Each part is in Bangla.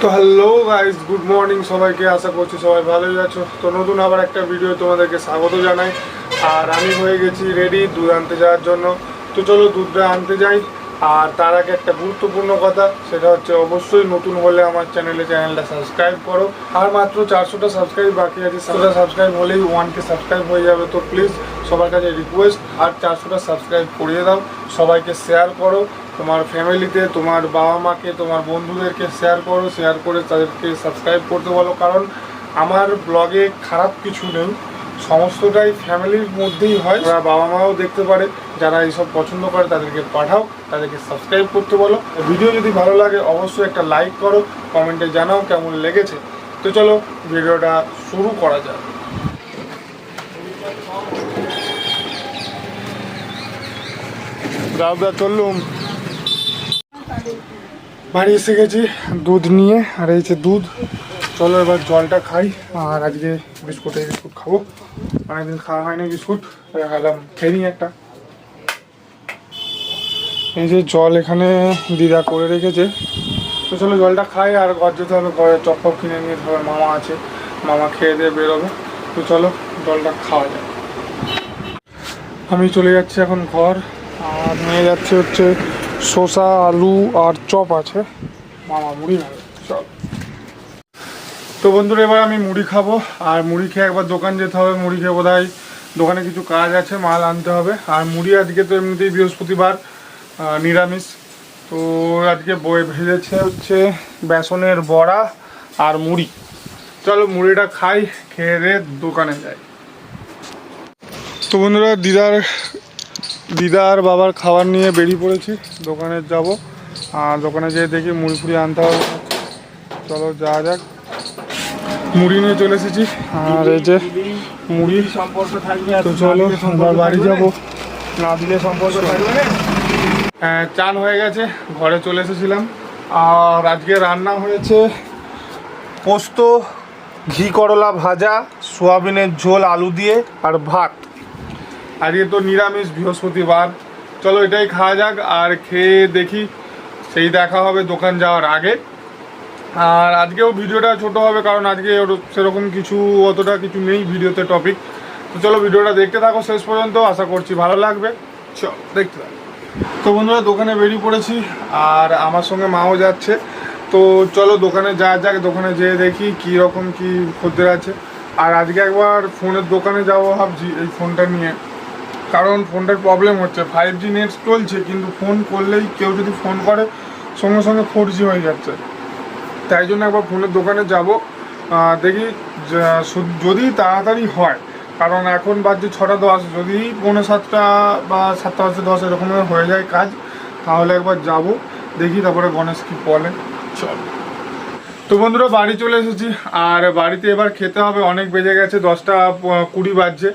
তো হ্যালো গাইস, গুড মর্নিং সবাইকে, আশা করছি সবাই ভালোই আছো। তো নতুন আবার একটা ভিডিও তোমাদেরকে স্বাগত জানাই। আর আমি হয়ে গেছি রেডি দুধ আনতে যাওয়ার জন্য। তো চলো দুধটা আনতে যাই। আর তার আগে একটা গুরুত্বপূর্ণ কথা, সেটা হচ্ছে অবশ্যই নতুন হলে আমার চ্যানেলে চ্যানেলটা সাবস্ক্রাইব করো। আর মাত্র চারশোটা সাবস্ক্রাইব বাকি আছে, সেটা সাবস্ক্রাইব হলেই ওয়ানকে সাবস্ক্রাইব হয়ে যাবে। তো প্লিজ সবার কাছে রিকোয়েস্ট আর চারশোটা সাবস্ক্রাইব করিয়ে দাও, সবাইকে শেয়ার করো। তোমার ফ্যামিলিতে, তোমার বাবা মাকে তোমার বন্ধুদেরকে শেয়ার করো শেয়ার করে তাদেরকে সাবস্ক্রাইব করতে বলো। কারণ আমার ব্লগে খারাপ কিছু নেই। সমস্তটাই ফ্যামিলির মধ্যেই হয়। ওরা বাবা মাও দেখতে পারে, যারা এইসব পছন্দ করে তাদেরকে পাঠাও, তাদেরকে সাবস্ক্রাইব করতে বলো। ভিডিও যদি ভালো লাগে, অবশ্যই একটা লাইক করো কমেন্টে জানাও কেমন লেগেছে। তো চলো ভিডিওটা শুরু করা যাক। দাদা চললুম। বাড়ি এসে গেছি, দুধ নিয়ে, আর এই যে দুধ। চলো এবার জলটা খাই, আর আজকে বিস্কুট এই বিস্কুট খাব। অনেকদিন খাওয়া হয়নি বিস্কুট খালাম খেয়ে একটা। এই যে জল এখানে দিদা করে রেখেছে। তো চলো জলটা খাই, আর ঘর যেতে হবে ঘরে চপ কিনে নিয়ে হবে মামা আছে, মামা খেয়ে দিয়ে বেরোবে। তো চলো জলটা খাওয়া যায় আমি চলে যাচ্ছি এখন ঘর, আর নিয়ে যাচ্ছে হচ্ছে শসা, আলু আর চপ আছে। মামা মুড়ি চল। তো বন্ধুরা, এবার আমি মুড়ি খাব। আর মুড়ি খেয়ে একবার দোকান যেতে হবে। মুড়ি খেয়ে বোধহয় দোকানে কিছু কাজ আছে, মাল আনতে হবে। আর মুড়ি আজকে তো এমনিতেই বৃহস্পতিবার নিরামিষ। তো আজকে বয়ে ভেজেছে হচ্ছে বেসনের বড়া আর মুড়ি। চলো মুড়িটা খাই, খেয়ে দোকানে যাই। তো বন্ধুরা, দিদার দিদার বাবার খাবার নিয়ে বেরিয়ে পড়েছি দোকানে যাব। আর দোকানে যেয়ে দেখি মুড়ি ফুড়ি আনতে হবে। চলো যাওয়া যাক। মুড়ি নিয়ে চলে এসেছি। আর এই যে মুড়ি সম্পর্ক থাকবে আর তো চলো বাড়ি যাব। না দিলে সম্পর্ক হ্যাঁ, চান হয়ে গেছে ঘরে চলে এসেছিলাম। আর আজকে রান্না হয়েছে পোস্ত ঘি করলা ভাজা সোয়াবিনের ঝোল আলু দিয়ে আর ভাত। আজকে তো নিরামিষ বৃহস্পতিবার। চলো এটাই খাওয়া যাক আর খেয়ে দেখি। সেই দেখা হবে দোকান যাওয়ার আগে। আর আজকেও ভিডিওটা ছোট হবে কারণ আজকে সেরকম কিছু অতটা কিছু নেই ভিডিওতে টপিক তো চলো ভিডিওটা দেখতে থাকো শেষ পর্যন্ত, আশা করছি ভালো লাগবে। চল দেখতে থাকো। তো বন্ধুরা, দোকানে বেরিয়ে পড়েছি আর আমার সঙ্গে মাও যাচ্ছে। তো চলো দোকানে যা যাক, দোকানে যেয়ে দেখি কী রকম কী খদ্দের আছে। আর আজকে একবার ফোনের দোকানে যাব ভাবছি এই ফোনটা নিয়ে। কারণ ফোনটার প্রবলেম হচ্ছে। ফাইভ জি নেট চলছে, কিন্তু ফোন করলেই কেউ যদি ফোন করে, সঙ্গে সঙ্গে ফোর জি হয়ে যাচ্ছে। তাই জন্য একবার ফোনের দোকানে যাব। দেখি যদি তাড়াতাড়ি হয়, কারণ এখন বাজছে ছটা দশ। যদি পৌনে সাতটা বা সাতটা বাজছে দশ এরকমের হয়ে যায় কাজ, তাহলে একবার যাব। দেখি তারপরে গণেশ কি বলে। চল। তো বন্ধুরা, বাড়ি চলে এসেছি। আর বাড়িতে এবার খেতে হবে। অনেক বেজে গেছে, দশটা কুড়ি বাজছে।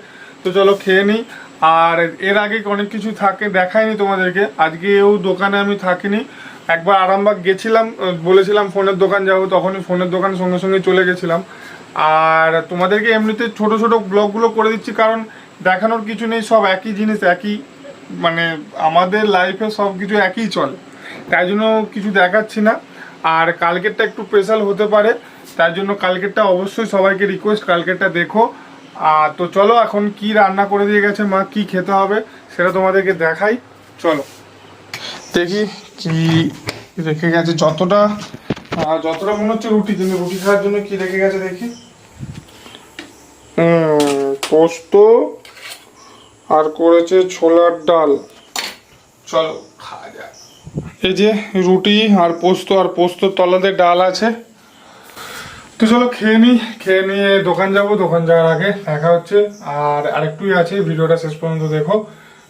তো চলো খেয়ে নিই। আর এর আগে অনেক কিছু থাকে দেখাইনি তোমাদেরকে। আজকেও দোকানে আমি থাকিনি। একবার আরামবাগ গেছিলাম বলেছিলাম ফোনের দোকান যাব, তখনই ফোনের দোকান সঙ্গে সঙ্গে চলে গেছিলাম। আর তোমাদেরকে এমনিতে ছোট ছোট ব্লগগুলো করে দিচ্ছি, কারণ দেখানোর কিছু নেই, সব একই জিনিস, একই মানে আমাদের লাইফে সব কিছু একই চলে। তাই জন্য কিছু দেখাচ্ছি না। আর কালকেরটা একটু স্পেশাল হতে পারে, তাই জন্য কালকেরটা অবশ্যই সবাইকে রিকোয়েস্ট কালকেরটা দেখো। আর তো চলো এখন কি রান্না করে দিয়ে গেছে মা, কি খেতে হবে সেটা তোমাদেরকে দেখাই। চলো। দেখি কি রেখে গেছে যতটা যতটা মনে হচ্ছে রুটি কিন্তু রুটি খাওয়ার জন্য কি রেখে গেছে দেখি। পোস্ত আর করেছে ছোলার ডাল। চলো খাওয়া যাক। এই যে রুটি আর পোস্ত, আর পোস্তর তলাতে ডাল আছে। তো চলো খেয়ে নিই, খেয়ে নিয়ে দোকান যাব, দোকান যাওয়ার আগে দেখা হচ্ছে। আর আরেকটুই আছে, ভিডিওটা শেষ পর্যন্ত দেখো।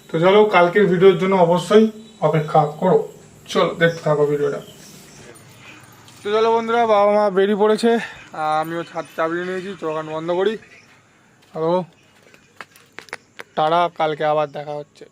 তো চলো কালকের ভিডিওর জন্য অবশ্যই অপেক্ষা করো। চলো, দেখতে থাকো ভিডিওটা। তো চলো বন্ধুরা, বাবা মা বেরিয়ে পড়েছে। আমিও ছাদ চাবড়িয়ে নিয়েছি, দোকান বন্ধ করি। হ্যালো? তারা কালকে আবার দেখা হচ্ছে।